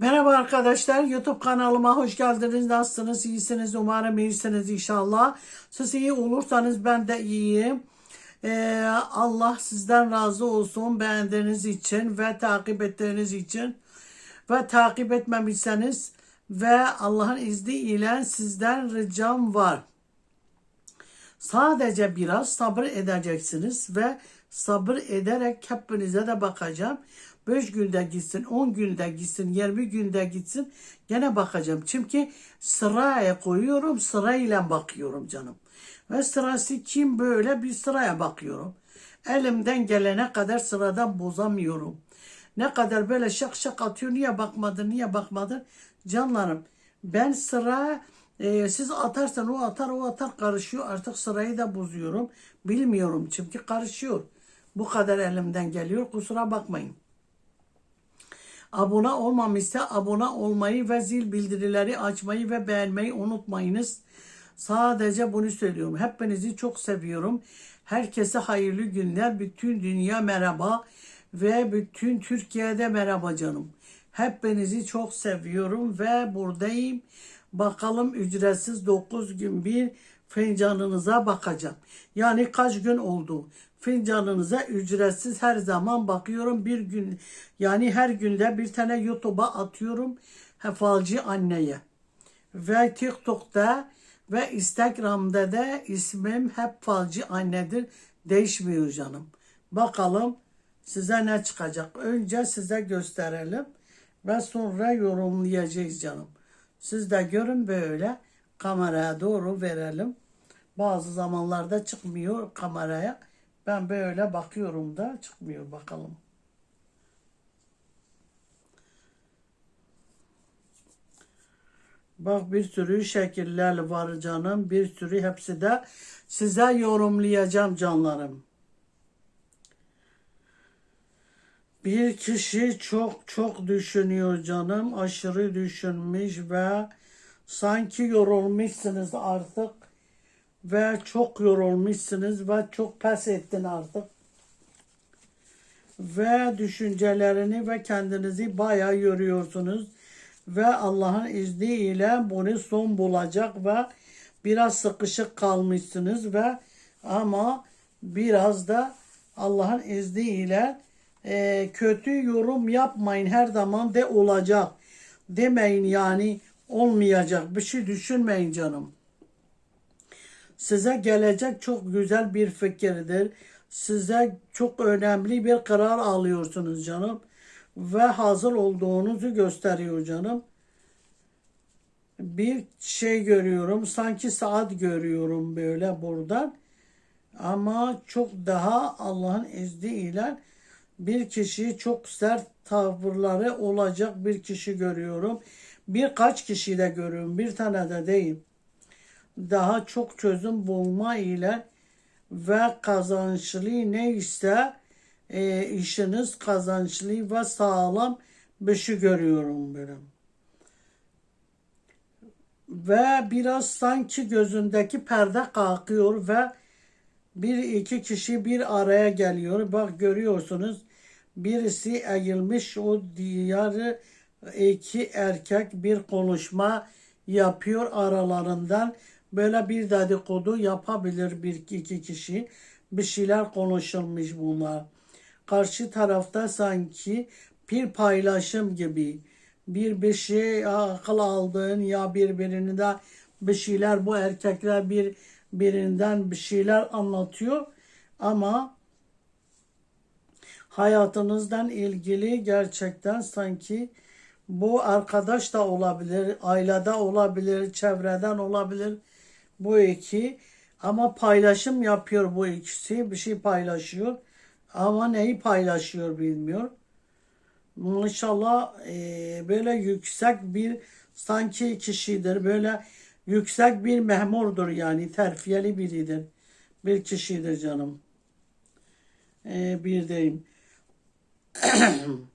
Merhaba arkadaşlar, YouTube kanalıma hoş geldiniz. Nasılsınız? İyisiniz. Umarım iyisiniz inşallah. Siz iyi olursanız ben de iyiyim. Ee, Allah sizden razı olsun beğendiğiniz için ve takip ettiğiniz için. Ve takip etmemişseniz ve Allah'ın izniyle sizden ricam var. Sadece biraz sabır edeceksiniz ve sabır ederek hepinize de bakacağım. 5 günde gitsin, 10 günde gitsin, 20 günde gitsin gene bakacağım. Çünkü sıraya koyuyorum, sırayla bakıyorum canım. Ve sırası kim böyle bir sıraya bakıyorum. Elimden gelene kadar sıradan bozamıyorum. Ne kadar böyle şak şak atıyor, niye bakmadın, niye bakmadın? Canlarım ben sıra e, siz atarsan o atar o atar karışıyor artık sırayı da bozuyorum. Bilmiyorum çünkü karışıyor. Bu kadar elimden geliyor kusura bakmayın. Abone olmamışsa abone olmayı ve zil bildirileri açmayı ve beğenmeyi unutmayınız. Sadece bunu söylüyorum. Hepinizi çok seviyorum. Herkese hayırlı günler. Bütün dünya merhaba ve bütün Türkiye'de merhaba canım. Hepinizi çok seviyorum ve buradayım. Bakalım ücretsiz 9 gün bir fincanınıza bakacağım. Yani kaç gün oldu? Fincanınıza ücretsiz her zaman bakıyorum. Bir gün yani her günde bir tane YouTube'a atıyorum. Falcı anneye. Ve TikTok'ta ve Instagram'da da ismim hep falcı annedir. Değişmiyor canım. Bakalım size ne çıkacak. Önce size gösterelim ve sonra yorumlayacağız canım. Siz de görün böyle kameraya doğru verelim. Bazı zamanlarda çıkmıyor kameraya. Ben böyle bakıyorum da çıkmıyor bakalım. Bak bir sürü şekiller var canım. Bir sürü hepsi de size yorumlayacağım canlarım. Bir kişi çok çok düşünüyor canım. Aşırı düşünmüş ve sanki yorulmuşsunuz artık. Ve çok yorulmuşsunuz ve çok pes ettin artık. Ve düşüncelerini ve kendinizi bayağı yoruyorsunuz. Ve Allah'ın izniyle bunu son bulacak ve biraz sıkışık kalmışsınız ve ama biraz da Allah'ın izniyle e, kötü yorum yapmayın her zaman de olacak demeyin yani olmayacak bir şey düşünmeyin canım. Size gelecek çok güzel bir fikirdir. Size çok önemli bir karar alıyorsunuz canım. Ve hazır olduğunuzu gösteriyor canım. Bir şey görüyorum. Sanki saat görüyorum böyle buradan. Ama çok daha Allah'ın izniyle bir kişi çok sert tavırları olacak bir kişi görüyorum. Birkaç kişi de görüyorum. Bir tane de değil daha çok çözüm bulma ile ve kazançlı neyse e, işiniz kazançlı ve sağlam bir şey görüyorum benim. Ve biraz sanki gözündeki perde kalkıyor ve bir iki kişi bir araya geliyor. Bak görüyorsunuz birisi eğilmiş o diğeri iki erkek bir konuşma yapıyor aralarından Böyle bir dedikodu yapabilir bir iki kişi. Bir şeyler konuşulmuş bunlar. Karşı tarafta sanki bir paylaşım gibi bir bir şey akıl aldığın ya birbirini de bir şeyler bu erkekler bir birinden bir şeyler anlatıyor ama hayatınızdan ilgili gerçekten sanki bu arkadaş da olabilir, ailede olabilir, çevreden olabilir bu iki ama paylaşım yapıyor bu ikisi bir şey paylaşıyor ama neyi paylaşıyor bilmiyor. Maşallah e, böyle yüksek bir sanki kişidir böyle yüksek bir memurdur yani terfiyeli biridir bir kişidir canım. E, bir deyim.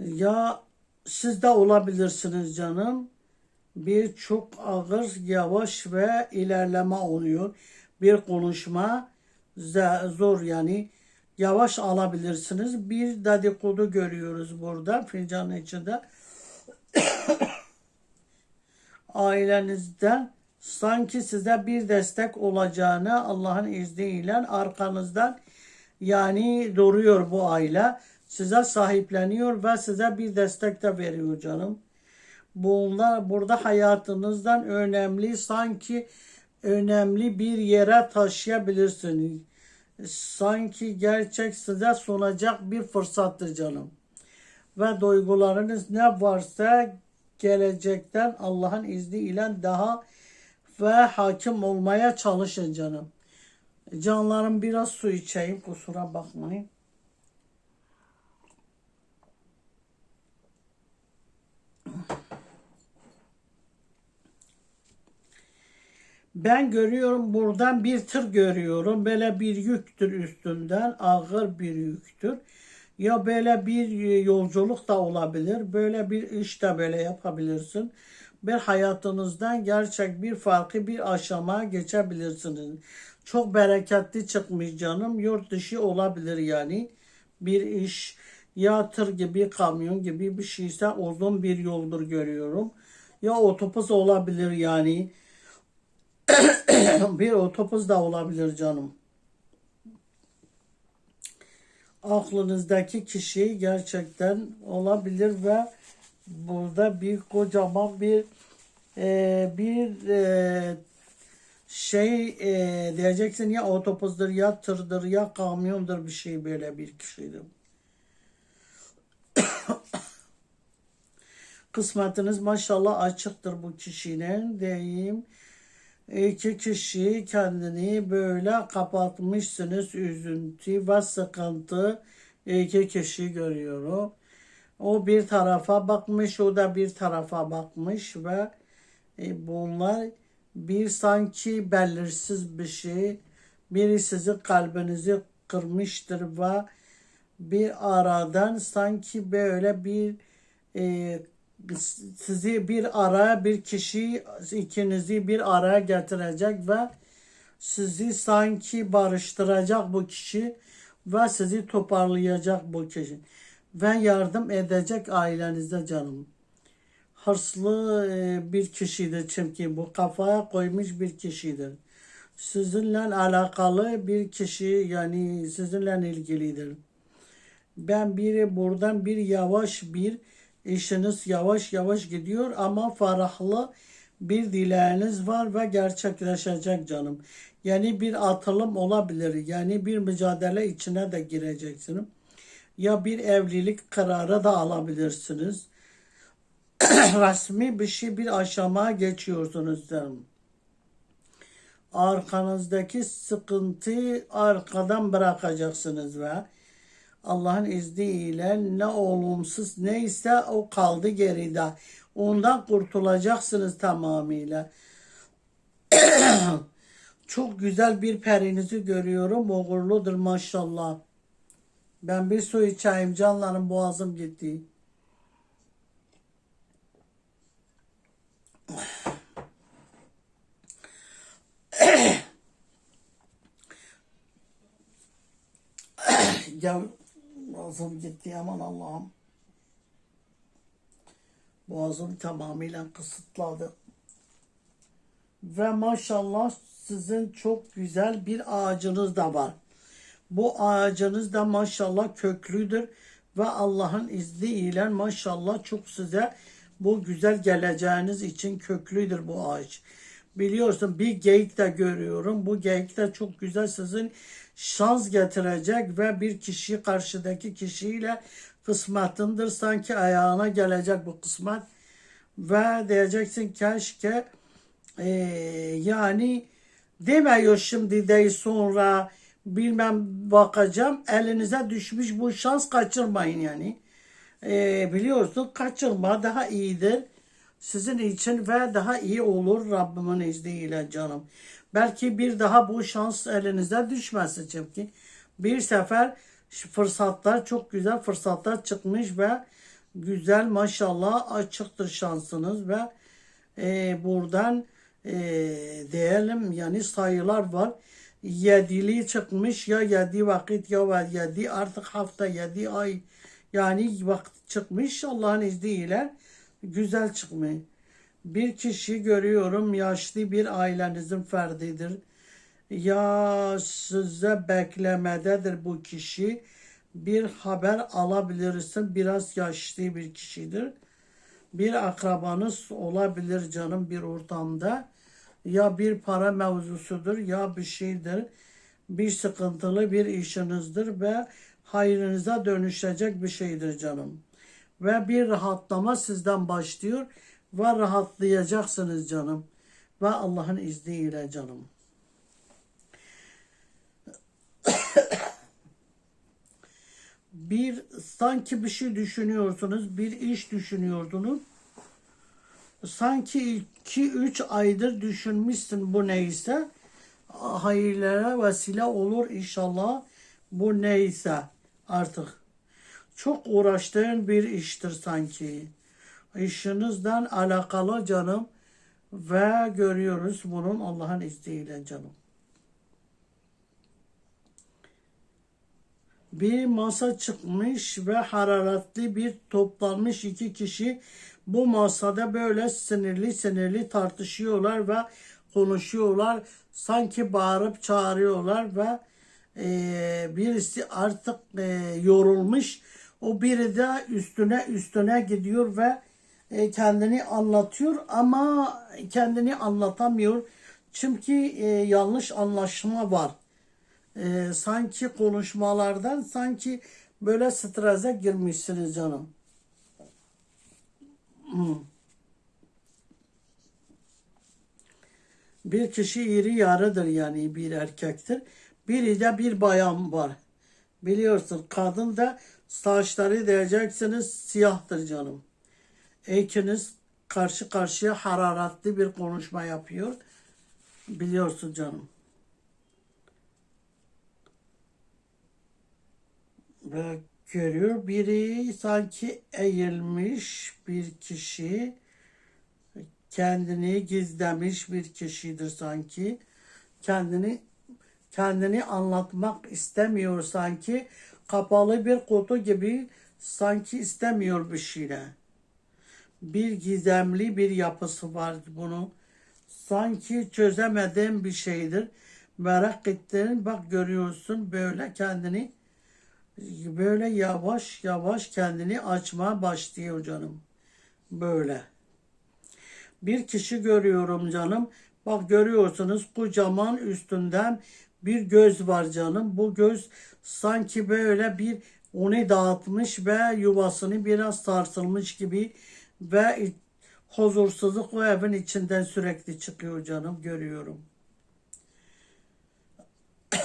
ya siz de olabilirsiniz canım bir çok ağır, yavaş ve ilerleme oluyor. Bir konuşma zor yani yavaş alabilirsiniz. Bir dedikodu görüyoruz burada fincanın içinde. Ailenizden sanki size bir destek olacağını Allah'ın izniyle arkanızdan yani duruyor bu aile. Size sahipleniyor ve size bir destek de veriyor canım. Bunlar burada hayatınızdan önemli sanki önemli bir yere taşıyabilirsiniz. Sanki gerçek size sunacak bir fırsattır canım. Ve duygularınız ne varsa gelecekten Allah'ın izniyle daha ve hakim olmaya çalışın canım. Canlarım biraz su içeyim kusura bakmayın. Ben görüyorum buradan bir tır görüyorum. Böyle bir yüktür üstünden. Ağır bir yüktür. Ya böyle bir yolculuk da olabilir. Böyle bir iş de böyle yapabilirsin. Bir hayatınızdan gerçek bir farklı bir aşama geçebilirsiniz. Çok bereketli çıkmış canım. Yurt dışı olabilir yani. Bir iş ya tır gibi kamyon gibi bir şeyse uzun bir yoldur görüyorum. Ya otobüs olabilir yani bir otobüs da olabilir canım. Aklınızdaki kişi gerçekten olabilir ve burada bir kocaman bir e, bir e, şey e, diyeceksin ya otobüsdür ya tırdır ya kamyondur bir şey böyle bir kişidir. Kısmetiniz maşallah açıktır bu kişinin diyeyim iki kişi kendini böyle kapatmışsınız üzüntü ve sıkıntı iki kişi görüyorum. O bir tarafa bakmış, o da bir tarafa bakmış ve e, bunlar bir sanki belirsiz bir şey. Biri sizin kalbinizi kırmıştır ve bir aradan sanki böyle bir e, sizi bir araya bir kişi ikinizi bir araya getirecek ve sizi sanki barıştıracak bu kişi ve sizi toparlayacak bu kişi ve yardım edecek ailenize canım. Hırslı e, bir kişidir çünkü bu kafaya koymuş bir kişidir. Sizinle alakalı bir kişi yani sizinle ilgilidir. Ben biri buradan bir yavaş bir İşiniz yavaş yavaş gidiyor ama farahlı bir dileğiniz var ve gerçekleşecek canım. Yani bir atılım olabilir. Yani bir mücadele içine de gireceksiniz. Ya bir evlilik kararı da alabilirsiniz. Resmi bir şey bir aşamaya geçiyorsunuz canım. Arkanızdaki sıkıntıyı arkadan bırakacaksınız ve Allah'ın izniyle ne olumsuz neyse o kaldı geride. Ondan kurtulacaksınız tamamıyla. Çok güzel bir perinizi görüyorum. Uğurludur maşallah. Ben bir su içeyim canlarım boğazım gitti. ya Boğazım gitti aman Allah'ım. Boğazım tamamıyla kısıtladı. Ve maşallah sizin çok güzel bir ağacınız da var. Bu ağacınız da maşallah köklüdür ve Allah'ın izniyle maşallah çok size bu güzel geleceğiniz için köklüdür bu ağaç. Biliyorsun bir geyik de görüyorum. Bu geyik de çok güzel sizin şans getirecek ve bir kişi karşıdaki kişiyle kısmetindir. Sanki ayağına gelecek bu kısmet ve diyeceksin keşke e, yani demiyor şimdi değil sonra bilmem bakacağım elinize düşmüş bu şans kaçırmayın yani. E, biliyorsun kaçırma daha iyidir sizin için ve daha iyi olur Rabbimin izniyle canım. Belki bir daha bu şans elinize düşmesin çünkü bir sefer fırsatlar çok güzel fırsatlar çıkmış ve güzel maşallah açıktır şansınız ve e, buradan e, diyelim yani sayılar var. yedili çıkmış ya yedi vakit ya yedi artık hafta yedi ay yani vakit çıkmış Allah'ın izniyle güzel çıkmış. Bir kişi görüyorum yaşlı bir ailenizin ferdidir. Ya size beklemededir bu kişi. Bir haber alabilirsin. Biraz yaşlı bir kişidir. Bir akrabanız olabilir canım bir ortamda. Ya bir para mevzusudur ya bir şeydir. Bir sıkıntılı bir işinizdir ve hayrınıza dönüşecek bir şeydir canım. Ve bir rahatlama sizden başlıyor ve rahatlayacaksınız canım. Ve Allah'ın izniyle canım. bir sanki bir şey düşünüyorsunuz, bir iş düşünüyordunuz. Sanki iki üç aydır düşünmüşsün bu neyse. Hayırlara vesile olur inşallah bu neyse artık. Çok uğraştığın bir iştir sanki. İşinizden alakalı canım ve görüyoruz bunun Allah'ın izniyle canım. bir masa çıkmış ve hararetli bir toplanmış iki kişi bu masada böyle sinirli sinirli tartışıyorlar ve konuşuyorlar. Sanki bağırıp çağırıyorlar ve e, birisi artık e, yorulmuş. O biri de üstüne üstüne gidiyor ve e, kendini anlatıyor ama kendini anlatamıyor. Çünkü e, yanlış anlaşma var e, sanki konuşmalardan sanki böyle strese girmişsiniz canım. Hmm. Bir kişi iri yarıdır yani bir erkektir. Biri de bir bayan var. Biliyorsun kadın da saçları diyeceksiniz siyahtır canım. İkiniz karşı karşıya hararetli bir konuşma yapıyor. Biliyorsun canım. ve görüyor. Biri sanki eğilmiş bir kişi, kendini gizlemiş bir kişidir sanki. Kendini kendini anlatmak istemiyor sanki. Kapalı bir kutu gibi sanki istemiyor bir şeyle. Bir gizemli bir yapısı var bunun. Sanki çözemediğim bir şeydir. Merak ettiğin bak görüyorsun böyle kendini böyle yavaş yavaş kendini açmaya başlıyor canım. Böyle. Bir kişi görüyorum canım. Bak görüyorsunuz kocaman üstünden bir göz var canım. Bu göz sanki böyle bir onu dağıtmış ve yuvasını biraz sarsılmış gibi ve huzursuzluk o evin içinden sürekli çıkıyor canım görüyorum.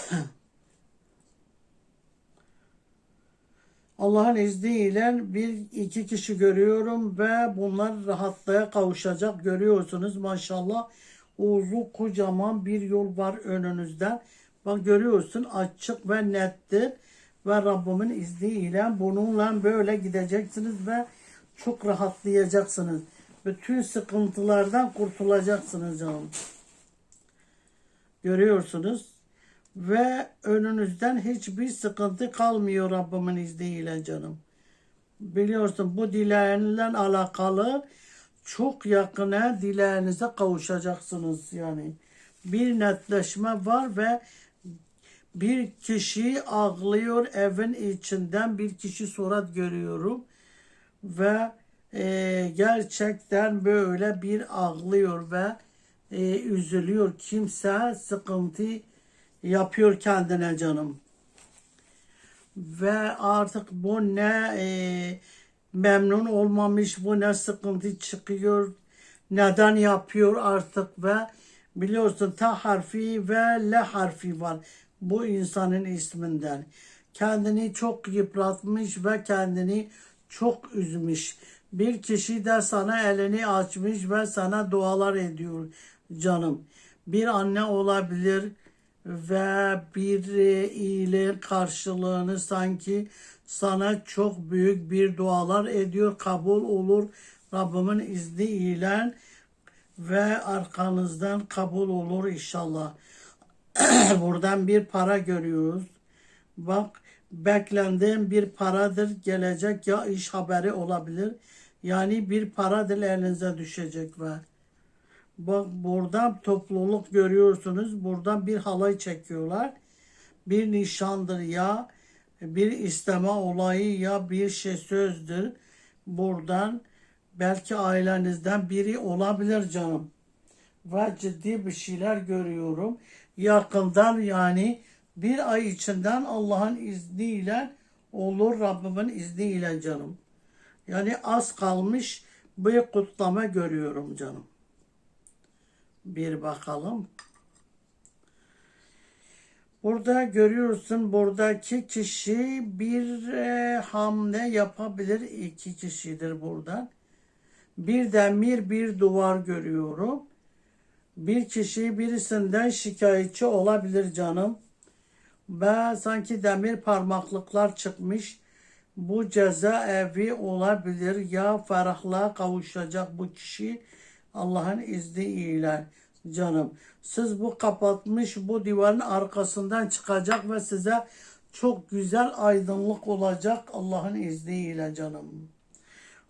Allah'ın izniyle bir iki kişi görüyorum ve bunlar rahatlığa kavuşacak görüyorsunuz maşallah. Uzun kocaman bir yol var önünüzden. Bak görüyorsun açık ve nettir. Ve Rabbimin izniyle bununla böyle gideceksiniz ve çok rahatlayacaksınız. Bütün sıkıntılardan kurtulacaksınız canım. Görüyorsunuz ve önünüzden hiçbir sıkıntı kalmıyor Rabbimin izniyle canım. Biliyorsun bu dileğinle alakalı çok yakına dileğinize kavuşacaksınız yani. Bir netleşme var ve bir kişi ağlıyor evin içinden bir kişi surat görüyorum ve e, gerçekten böyle bir ağlıyor ve e, üzülüyor kimse sıkıntı yapıyor kendine canım. Ve artık bu ne e, memnun olmamış, bu ne sıkıntı çıkıyor, neden yapıyor artık ve biliyorsun ta harfi ve le harfi var bu insanın isminden. Kendini çok yıpratmış ve kendini çok üzmüş. Bir kişi de sana elini açmış ve sana dualar ediyor canım. Bir anne olabilir, ve bir iyiliğin karşılığını sanki sana çok büyük bir dualar ediyor, kabul olur. Rabbimin izniyle ve arkanızdan kabul olur inşallah. Buradan bir para görüyoruz. Bak beklendiğim bir paradır gelecek ya iş haberi olabilir. Yani bir paradır elinize düşecek ve bak buradan topluluk görüyorsunuz. Buradan bir halay çekiyorlar. Bir nişandır ya bir isteme olayı ya bir şey sözdür. Buradan belki ailenizden biri olabilir canım ve ciddi bir şeyler görüyorum. Yakından yani bir ay içinden Allah'ın izniyle olur Rabbimin izniyle canım. Yani az kalmış bir kutlama görüyorum canım. Bir bakalım. Burada görüyorsun buradaki kişi bir e, hamle yapabilir. iki kişidir buradan. Bir demir bir duvar görüyorum. Bir kişi birisinden şikayetçi olabilir canım. Ve sanki demir parmaklıklar çıkmış. Bu ceza evi olabilir. Ya ferahlığa kavuşacak bu kişi Allah'ın izniyle canım. Siz bu kapatmış bu divarın arkasından çıkacak ve size çok güzel aydınlık olacak Allah'ın izniyle canım.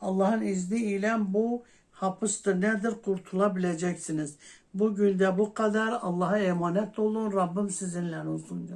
Allah'ın izniyle bu hapiste nedir kurtulabileceksiniz. Bugün de bu kadar. Allah'a emanet olun. Rabbim sizinle olsun canım.